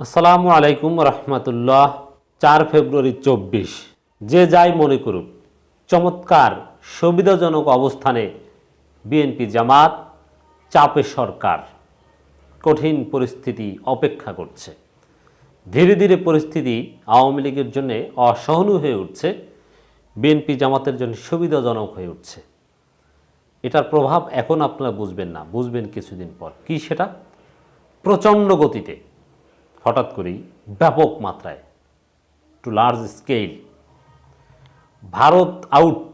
আসসালামু আলাইকুম রহমতুল্লাহ, চার ফেব্রুয়ারি চব্বিশ। যে যাই মনে করুক, চমৎকার, সুবিধাজনক অবস্থানে বিএনপি জামাত, চাপে সরকার, কঠিন পরিস্থিতি অপেক্ষা করছে। ধীরে ধীরে পরিস্থিতি আওয়ামী লীগের জন্য অসহনীয় হয়ে উঠছে, বিএনপি জামাতের জন্য সুবিধাজনক হয়ে উঠছে। এটার প্রভাব এখন আপনারা বুঝবেন না, বুঝবেন কিছুদিন পর। কি সেটা? প্রচণ্ড গতিতে হঠাৎ করেই ব্যাপক মাত্রায় to large scale Bharat out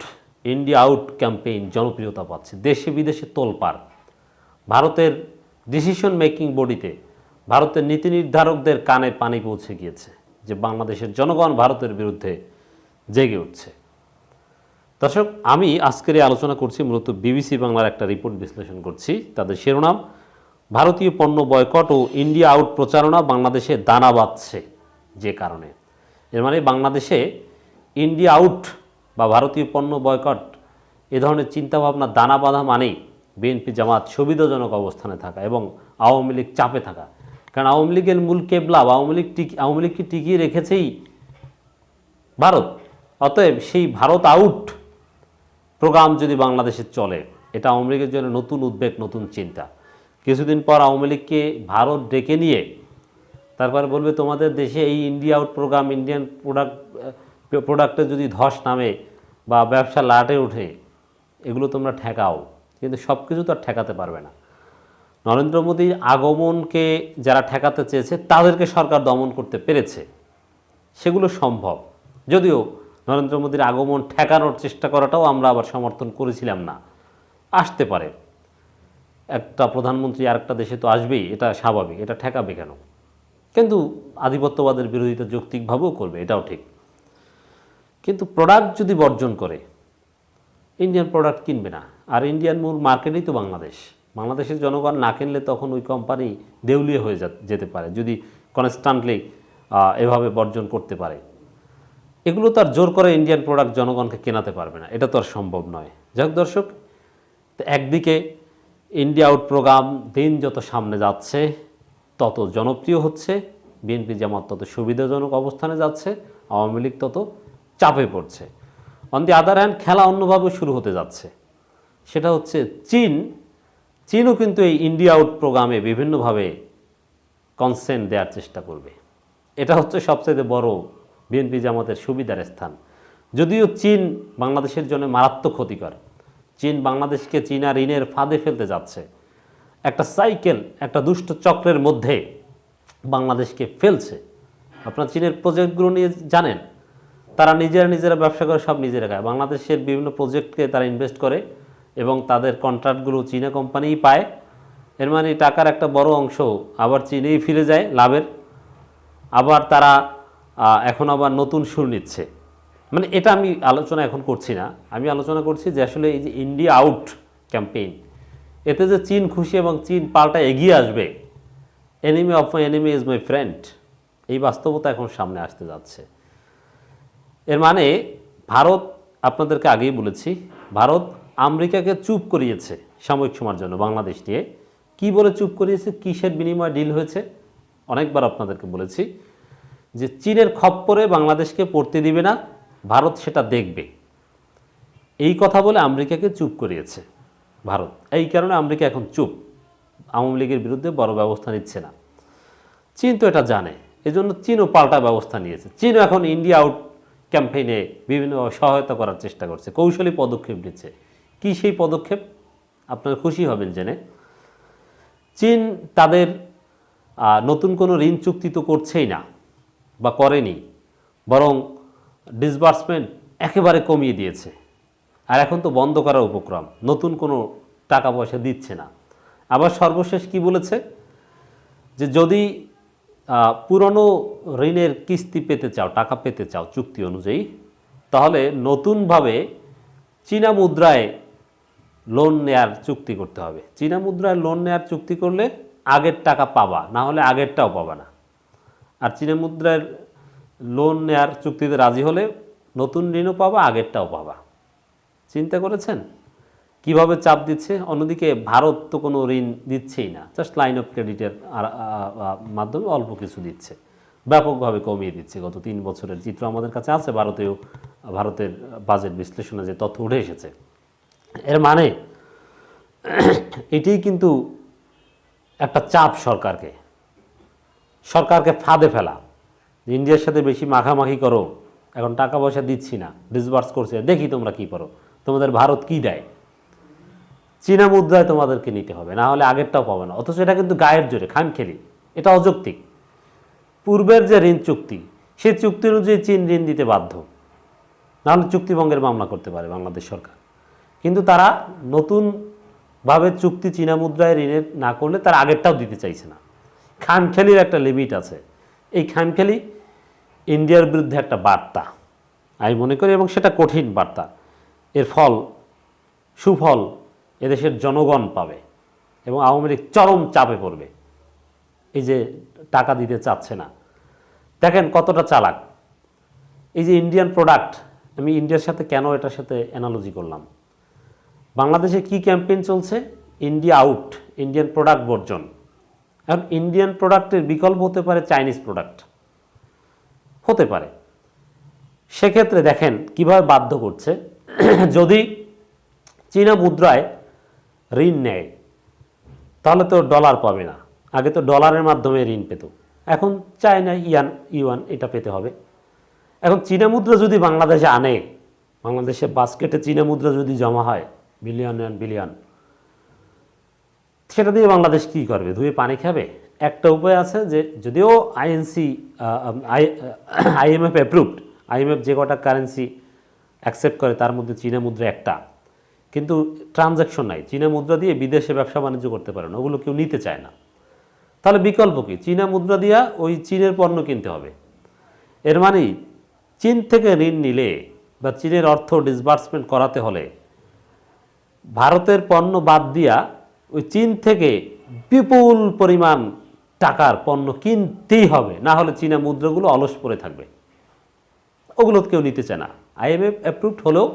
India out campaign জনপ্রিয়তা পাচ্ছে। দেশে বিদেশে তোলপাড়। ভারতের ডিসিশন মেকিং বডিতে ভারতের নীতি নির্ধারকদের কানে পানি পৌঁছে গিয়েছে যে বাংলাদেশের জনগণ ভারতের বিরুদ্ধে জেগে উঠছে। দর্শক, আমি আজকের এই আলোচনা করছি মূলত বিবিসি বাংলার একটা রিপোর্ট বিশ্লেষণ করছি। তাদের শিরোনাম ভারতীয় পণ্য বয়কট ও ইন্ডিয়া আউট প্রচারণা বাংলাদেশে দানা বাঁধছে যে কারণে। এর মানে বাংলাদেশে ইন্ডিয়া আউট বা ভারতীয় পণ্য বয়কট এ ধরনের চিন্তাভাবনা দানা বাঁধা মানেই বিএনপি জামাত সুবিধাজনক অবস্থানে থাকা এবং আওয়ামী লীগ চাপে থাকা। কারণ আওয়ামী লীগের মূল কেবলা বা আওয়ামী লীগ টিকি আওয়ামী লীগকে টিকিয়ে রেখেছেই ভারত। অতএব সেই ভারত আউট প্রোগ্রাম যদি বাংলাদেশে চলে, এটা আওয়ামী লীগের জন্য নতুন উদ্বেগ, নতুন চিন্তা। কিছুদিন পর আওয়ামী লীগকে ভারত ডেকে নিয়ে তারপর বলবে, তোমাদের দেশে এই India out program Indian product প্রোডাক্টে যদি ধস নামে বা ব্যবসা লাটে ওঠে, এগুলো তোমরা ঠেকাও। কিন্তু সব কিছু তো আর ঠেকাতে পারবে না। নরেন্দ্র মোদীর আগমনকে যারা ঠেকাতে চেয়েছে, তাদেরকে সরকার দমন করতে পেরেছে। সেগুলো সম্ভব। যদিও নরেন্দ্র মোদীর আগমন ঠেকানোর চেষ্টা করাটাও আমরা আবার সমর্থন করেছিলাম না। আসতে পারে। একটা প্রধানমন্ত্রী আরেকটা দেশে তো আসবেই, এটা স্বাভাবিক, এটা ঠেকাবে কেন? কিন্তু আধিপত্যবাদের বিরোধিতা যৌক্তিকভাবেও করবে, এটাও ঠিক। কিন্তু প্রোডাক্ট যদি বর্জন করে ইন্ডিয়ান প্রোডাক্ট কিনবে না, আর ইন্ডিয়ান মূল মার্কেটই তো বাংলাদেশ। বাংলাদেশের জনগণ না কিনলে তখন ওই কোম্পানি দেউলিয়া হয়ে যেতে পারে, যদি কনস্ট্যান্টলি এভাবে বর্জন করতে পারে। এগুলো তার জোর করে ইন্ডিয়ান প্রোডাক্ট জনগণকে কেনাতে পারবে না, এটা তো আর সম্ভব নয়। যাক দর্শক একদিকে ইন্ডিয়া আউট প্রোগ্রাম দিন যত সামনে যাচ্ছে, তত জনপ্রিয় হচ্ছে। বিএনপি জামাত তত সুবিধাজনক অবস্থানে যাচ্ছে, আওয়ামী লীগ তত চাপে পড়ছে। অন দি আদার হ্যান্ড খেলা অন্যভাবে শুরু হতে যাচ্ছে। সেটা হচ্ছে চীন। চীনও কিন্তু এই ইন্ডিয়া আউট প্রোগ্রামে বিভিন্নভাবে কনসেন্ট দেওয়ার চেষ্টা করবে। এটা হচ্ছে সবচেয়ে বড় বিএনপি জামাতের সুবিধার স্থান। যদিও চীন বাংলাদেশের জন্য মারাত্মক ক্ষতিকর। চীন বাংলাদেশকে চীনা ঋণের ফাঁদে ফেলতে যাচ্ছে। একটা সাইকেল, একটা দুষ্ট চক্রের মধ্যে বাংলাদেশকে ফেলছে। আপনার চীনের প্রজেক্টগুলো নিয়ে জানেন, তারা নিজেরা নিজেরা ব্যবসা করে, সব নিজেরা খায়। বাংলাদেশের বিভিন্ন প্রজেক্টকে তারা ইনভেস্ট করে এবং তাদের কন্ট্রাক্টগুলো চীনা কোম্পানিই পায়। এর মানে টাকার একটা বড় অংশ আবার চীনেই ফিরে যায় লাভের। আবার তারা এখন আবার নতুন সুর নিচ্ছে। মানে এটা আমি আলোচনা এখন করছি না। আমি আলোচনা করছি যে আসলে এই যে ইন্ডিয়া আউট ক্যাম্পেইন এতে যে চীন খুশি এবং চীন পাল্টা এগিয়ে আসবে enemy of my enemy is my friend এই বাস্তবতা এখন সামনে আসতে যাচ্ছে। এর মানে ভারত, আপনাদেরকে আগেই বলেছি, ভারত আমেরিকাকে চুপ করিয়েছে সাময়িক সময়ের জন্য বাংলাদেশ নিয়ে। কি বলে চুপ করিয়েছে? কিসের বিনিময়ে ডিল হয়েছে? অনেকবার আপনাদেরকে বলেছি যে চীনের খপ্পরে বাংলাদেশকে পড়তে দিবে না ভারত সেটা দেখবে। এই কথা বলে আমেরিকাকে চুপ করিয়েছে ভারত। এই কারণে আমেরিকা এখন চুপ। আওয়ামী লীগের বিরুদ্ধে বড় ব্যবস্থা নিচ্ছে না। চীন তো এটা জানে। এজন্য চীনও পাল্টা ব্যবস্থা নিয়েছে। চীনও এখন ইন্ডিয়া আউট ক্যাম্পেইনে বিভিন্নভাবে সহায়তা করার চেষ্টা করছে। কৌশলী পদক্ষেপ নিচ্ছে। কি সেই পদক্ষেপ? আপনারা খুশি হবেন জেনে। চীন তাদের নতুন কোনো ঋণ চুক্তি তো করছেই না বা করেনি। বরং ডিসবার্সমেন্ট একেবারে কমিয়ে দিয়েছে। আর এখন তো বন্ধ করার উপক্রম, নতুন কোনো টাকা পয়সা দিচ্ছে না। আবার সর্বশেষ কি বলেছে? যে যদি পুরনো ঋণের কিস্তি পেতে চাও, টাকা পেতে চাও চুক্তি অনুযায়ী, তাহলে নতুনভাবে চীনা মুদ্রায় লোন নেয়ার চুক্তি করতে হবে। চীনা মুদ্রায় লোন নেয়ার চুক্তি করলে আগের টাকা পাবা, না হলে আগেরটাও পাবা না। আর চীনা মুদ্রার লোন নেয়ার চুক্তিতে রাজি হলে নতুন ঋণও পাবা, আগেরটাও পাবা। চিন্তা করেছেন? কীভাবে চাপ দিচ্ছে? অন্যদিকে ভারত তো কোনো ঋণ দিচ্ছেই না জাস্ট লাইন অফ ক্রেডিটের মাধ্যমে অল্প কিছু দিচ্ছে। ব্যাপকভাবে কমিয়ে দিচ্ছে। গত তিন বছরের চিত্র আমাদের কাছে আছে, ভারতেও, ভারতের বাজেট বিশ্লেষণে যে তথ্য উঠে এসেছে। এর মানে এটাই কিন্তু একটা চাপ সরকারকে। সরকারকে ফাঁদে ফেলা। ইন্ডিয়ার সাথে বেশি মাখামাখি করো, এখন টাকা পয়সা দিচ্ছি না ডিসবার্স করছে দেখি তোমরা কি করো, তোমাদের ভারত কি দেয়? চীনা মুদ্রায় তোমাদেরকে নিতে হবে, না হলে আগেরটাও পাবে না, অথচ এটা কিন্তু গায়ের জোরে খামখেলি এটা অযৌক্তিক। পূর্বের যে ঋণ চুক্তি সেই চুক্তি অনুযায়ী চীন ঋণ দিতে বাধ্য নাহলে চুক্তিভঙ্গের মামলা করতে পারে বাংলাদেশ সরকার। কিন্তু তারা নতুনভাবে চুক্তি চীনা মুদ্রায় ঋণের না করলে তার আগেরটাও দিতে চাইছে না। খামখেলির একটা লিমিট আছে, এই খামখেলি ইন্ডিয়ার বিরুদ্ধে একটা বার্তা, আমি মনে করি, এবং সেটা কঠিন বার্তা। এর ফল, সুফল এদেশের জনগণ পাবে, এবং আওয়ামী লীগ চরম চাপে পড়বে। এই যে টাকা দিতে চাচ্ছে না। দেখেন কতটা চালাক। এই যে ইন্ডিয়ান প্রোডাক্ট আমি ইন্ডিয়ার সাথে কেন এটার সাথে অ্যানালজি করলাম? বাংলাদেশে কি ক্যাম্পেইন চলছে? ইন্ডিয়া আউট ইন্ডিয়ান প্রোডাক্ট বর্জন। এখন ইন্ডিয়ান প্রোডাক্টের বিকল্প হতে পারে চাইনিজ প্রোডাক্ট হতে পারে। সেক্ষেত্রে দেখেন কীভাবে বাধ্য করছে। যদি চীনা মুদ্রায় ঋণ নেয়, তাহলে তো ডলার পাবে না। আগে তো ডলারের মাধ্যমে ঋণ পেত। এখন চায়না ইয়ান, ইউয়ান এটা পেতে হবে। এখন চীনা মুদ্রা যদি বাংলাদেশে আনে, বাংলাদেশে বাস্কেটে চীনা মুদ্রা যদি জমা হয়, বিলিয়ন বিলিয়ন, সেটা দিয়ে বাংলাদেশ কি করবে? ধুয়ে পানি খাবে? একটা উপায় আছে যে যদিও আইএনসি আইএমএফ অ্যাপ্রুভড আইএমএফ যে কটা কারেন্সি অ্যাকসেপ্ট করে তার মধ্যে চীনা মুদ্রা একটা। কিন্তু ট্রানজ্যাকশন নাই, চীনা মুদ্রা দিয়ে বিদেশে ব্যবসা বাণিজ্য করতে পারে না, ওগুলো কেউ নিতে চায় না। তাহলে বিকল্প কি? চীনা মুদ্রা দিয়া ওই চীনের পণ্য কিনতে হবে। এর মানে চীন থেকে ঋণ নিলে বা চীনের অর্থ ডিসবার্সমেন্ট করাতে হলে ভারতের পণ্য বাদ দিয়া ওই চীন থেকে বিপুল পরিমাণ টাকার পণ্য কিনতেই হবে, না হলে চীনা মুদ্রাগুলো অলস পড়ে থাকবে। ওগুলো কেউ নিতে চায় না। আইএমএফ অ্যাপ্রুভড হলেও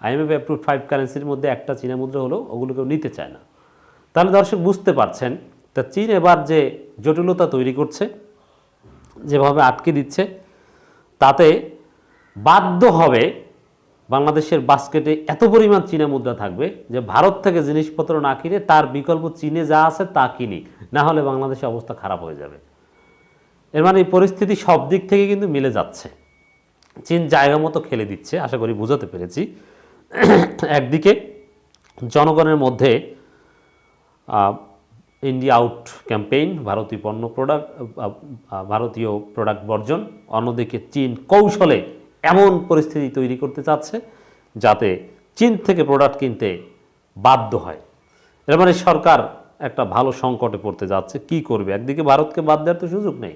আইএমএফ অ্যাপ্রুভড ফাইভ কারেন্সির মধ্যে একটা চীনা মুদ্রা হলেও ওগুলো কেউ নিতে চায় না। তাহলে দর্শক বুঝতে পারছেন, তা চীন এবার যে জটিলতা তৈরি করছে, যেভাবে আটকে দিচ্ছে, তাতে বাধ্য হবে বাংলাদেশের বাস্কেটে এত পরিমাণ চীনা মুদ্রা থাকবে যে ভারত থেকে জিনিসপত্র না কিনে তার বিকল্প চীনে যা আছে তা কিনি। না হলে বাংলাদেশের অবস্থা খারাপ হয়ে যাবে। এর মানে এই পরিস্থিতি সব দিক থেকে কিন্তু মিলে যাচ্ছে। চীন জায়গা মতো খেলে দিচ্ছে, আশা করি বুঝাতে পেরেছি। একদিকে জনগণের মধ্যে ইন্ডিয়া আউট ক্যাম্পেইন ভারতীয় পণ্য প্রোডাক্ট ভারতীয় প্রোডাক্ট বর্জন। অন্যদিকে চীন কৌশলে এমন পরিস্থিতি তৈরি করতে চাচ্ছে যাতে চীন থেকে প্রোডাক্ট কিনতে বাধ্য হয়। এর মানে সরকার একটা ভালো সংকটে পড়তে যাচ্ছে। কি করবে? একদিকে ভারতকে বাদ দেওয়ার তো সুযোগ নেই,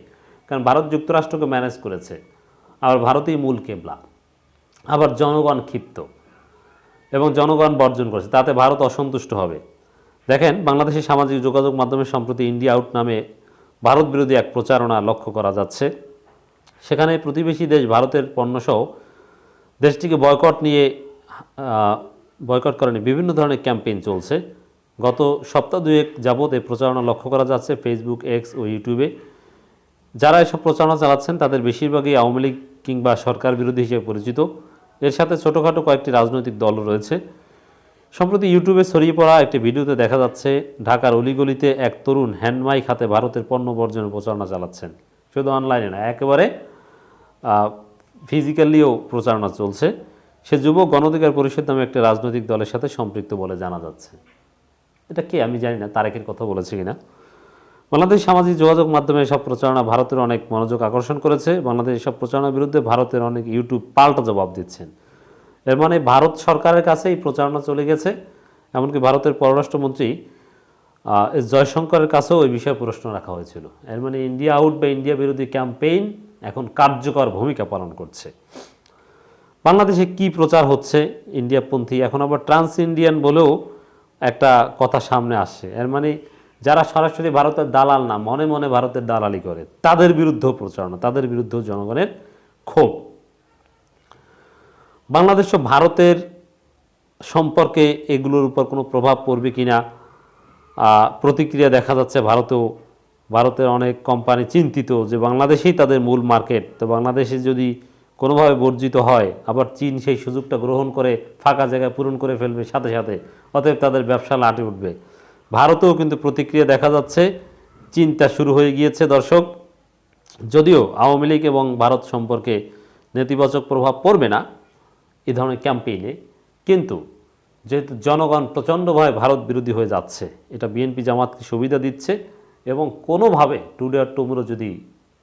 কারণ ভারত যুক্তরাষ্ট্রকে ম্যানেজ করেছে, আবার ভারতই মূল কেবলা, আবার জনগণ ক্ষিপ্ত এবং জনগণ বর্জন করেছে, তাতে ভারত অসন্তুষ্ট হবে। দেখেন বাংলাদেশের সামাজিক যোগাযোগ মাধ্যমে সম্প্রতি ইন্ডিয়া আউট নামে ভারত বিরোধী এক প্রচারণা লক্ষ্য করা যাচ্ছে। সেখানে প্রতিবেশী দেশ ভারতের পণ্যসহ দেশটিকে বয়কট নিয়ে বয়কট করেনি। বিভিন্ন ধরনের ক্যাম্পেইন চলছে। গত সপ্তাহ দুয়েক যাবৎ এই প্রচারণা লক্ষ্য করা যাচ্ছে ফেসবুক, এক্স ও ইউটিউবে। যারা এসব প্রচারণা চালাচ্ছেন, তাদের বেশিরভাগই আওয়ামী লীগ কিংবা সরকার বিরোধী হিসেবে পরিচিত। এর সাথে ছোটোখাটো কয়েকটি রাজনৈতিক দল রয়েছে। সম্প্রতি ইউটিউবে ছড়িয়ে পড়া একটি ভিডিওতে দেখা যাচ্ছে, ঢাকার অলিগলিতে এক তরুণ হ্যান্ডমাইক হাতে ভারতের পণ্য বর্জনের প্রচারণা চালাচ্ছেন। শুধু অনলাইনে না, একেবারে ফিজিক্যালিও প্রচারণা চলছে। সে যুবক গণধিকার পরিষদ নামে একটি রাজনৈতিক দলের সাথে সম্পৃক্ত বলে জানা যাচ্ছে। এটা কে আমি জানি না, তারেকের কথা বলেছে কিনা। বাংলাদেশ সামাজিক যোগাযোগ মাধ্যমে এসব প্রচারণা ভারতের অনেক মনোযোগ আকর্ষণ করেছে। বাংলাদেশ এসব প্রচারণার বিরুদ্ধে ভারতের অনেক ইউটিউব পাল্টা জবাব দিচ্ছেন। এর মানে ভারত সরকারের কাছে এই প্রচারণা চলে গেছে। এমনকি ভারতের পররাষ্ট্রমন্ত্রী জয়শঙ্করের কাছেও ওই বিষয়ে প্রশ্ন রাখা হয়েছিল। এর মানে ইন্ডিয়া আউট বা ইন্ডিয়া বিরোধী ক্যাম্পেইন এখন কার্যকর ভূমিকা পালন করছে। বাংলাদেশে কি প্রচার হচ্ছে ইন্ডিয়াপন্থী? এখন আবার ট্রান্স ইন্ডিয়ান বলেও একটা কথা সামনে আসছে। এর মানে যারা সরাসরি ভারতের দালাল না, মনে মনে ভারতের দালালি করে, তাদের বিরুদ্ধেও প্রচারণা তাদের বিরুদ্ধেও জনগণের ক্ষোভ। বাংলাদেশ ও ভারতের সম্পর্কে এগুলোর উপর কোনো প্রভাব পড়বে কিনা প্রতিক্রিয়া দেখা যাচ্ছে ভারতেও ভারতের অনেক কোম্পানি চিন্তিত যে বাংলাদেশেই তাদের মূল মার্কেট তো বাংলাদেশে যদি কোনোভাবে বর্জিত হয়, আবার চীন সেই সুযোগটা গ্রহণ করে ফাঁকা জায়গায় পূরণ করে ফেলবে সাথে সাথে, অতএব তাদের ব্যবসা লাটে উঠবে। ভারতেও কিন্তু প্রতিক্রিয়া দেখা যাচ্ছে, চিন্তা শুরু হয়ে গিয়েছে দর্শক। যদিও আওয়ামী লীগ এবং ভারত সম্পর্কে নেতিবাচক প্রভাব পড়বে না এ ধরনের ক্যাম্পেইনে কিন্তু যেহেতু জনগণ প্রচণ্ডভাবে ভারত বিরোধী হয়ে যাচ্ছে, এটা বিএনপি জামাতকে সুবিধা দিচ্ছে এবং কোনোভাবে টুডে আর টুমরো যদি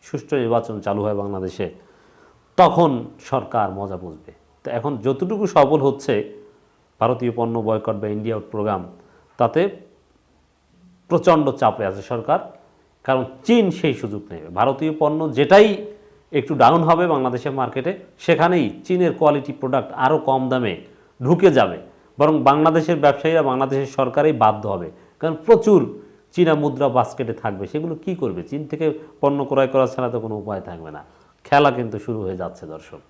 সুষ্ঠু নির্বাচন চালু হয় বাংলাদেশে, তখন সরকার মজা বুঝবে। তো এখন যতটুকু সফল হচ্ছে ভারতীয় পণ্য বয়কট বা ইন্ডিয়া আউট প্রোগ্রাম তাতে প্রচণ্ড চাপে আছে সরকার, কারণ চীন সেই সুযোগ নেবে। ভারতীয় পণ্য যেটাই একটু ডাউন হবে বাংলাদেশের মার্কেটে সেখানেই চীনের কোয়ালিটি প্রোডাক্ট আরও কম দামে ঢুকে যাবে। বরং বাংলাদেশের ব্যবসায়ীরা বাংলাদেশের সরকারই বাধ্য হবে। কারণ প্রচুর চীনা মুদ্রা বাস্কেটে থাকবে, সেগুলো কি করবে? চীন থেকে পণ্য ক্রয় করা ছাড়া তো কোনো উপায় থাকবে না। খেলা কিন্তু শুরু হয়ে যাচ্ছে, দর্শক।